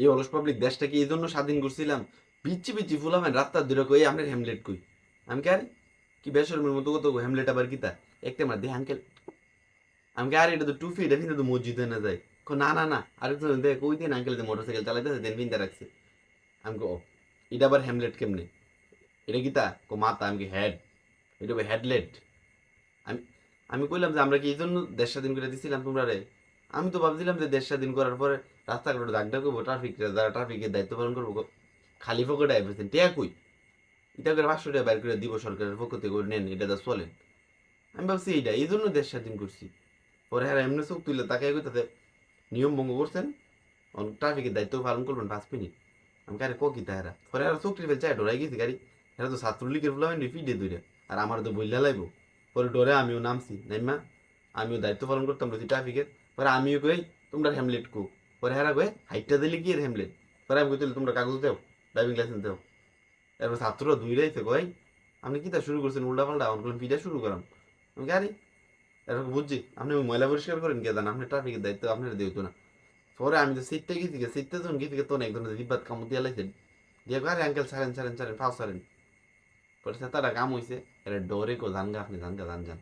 এই অলস পাবলিক দেশটাকে এই জন্য স্বাধীন করছিলাম। পিচ্ছি পিচ্ছি ফুলামেন রাস্তার দূরে কই আপনার হ্যামলেট কই? আমি কে আরে? কি বেসরমের মতো কত হ্যামলেট আবার কিতা? একটা মার দে আঙ্কেল আমি আরে এটা তো টুফি এটা কিন্তু তো মসজিদে না যায়। কো না না না আরেকজন দেখ ওই দিন আঙ্কেল মোটরসাইকেল চালাইতেছে দেন বিন্দা রাখছে। আমি ও, এটা আবার হ্যামলেট কেমনে? এটা কিতা? কো মাতা আমি হেড এটা হেডলেট আমি আমি কইলাম যে আমরা কি এই জন্য দেশ স্বাধীন করে দিছিলাম তোমরা রে আমি তো ভাবছিলাম যে দেশ স্বাধীন করার পরে রাস্তাঘাটে দাগ ডাক করব ট্রাফিক যারা ট্রাফিকের দায়িত্ব পালন করব, খালি পকেটে আইবেছেন টিয়া কই? এটা করে পাঁচশো টাকা বাইর করে দিব সরকারের পক্ষ থেকে নেন, এটা দা চলেন আমি ভাবছি এইটা এই জন্য দেশ স্বাধীন করছি। পরে হ্যাঁ এমনি চোখ তুলে তাকে কইতাছে, নিয়ম ভঙ্গ করছেন ট্রাফিকের দায়িত্ব পালন করবেন পাঁচ মিনিট। আমি কারে কি তাহারা? পরে আর চোখ টিপে চাই ডরাই গেছি গাড়ি। এরা তো ছাত্রলীগের ফুলাবেন ফিডে দূরে আর আমার তো বইলা লাইব। পরে ডরে আমিও নামছি, নাইমা, আমিও দায়িত্ব পালন করতাম রয়েছি ট্রাফিকের পরে আমিও কই, তোমরা হ্যামলেট কো? পরে হেরা কয়ে, হাইটটা দিলে কি এর হ্যামলেট পরে আমি কইতে তোমরা কাগজ দেও ড্রাইভিং লাইসেন্স দেও। এরপর ছাত্ররা দুই রাইছে কই আপনি কিতা শুরু করছেন? উল্টা পাল্টা আমার করলাম পিঠা শুরু করাম? আমি গাড়ি এরকম বুঝছি, আপনি ময়লা পরিষ্কার করেন কে জান, আপনি ট্রাফিকের দায়িত্ব আপনার দিত না। পরে আমি তো সিটটা গেছি সিটটা যখন গেছি গে তখন একজনের জিব্বাত কামড় দিয়া লাইছেন। দিয়ে আরে আঙ্কেল ছাড়েন ছাড়েন ছাড়েন ফাও ছাড়েন পরে সে তারা কাম হয়েছে এরা ডরে কো জানগা আপনি, জানগা জান যান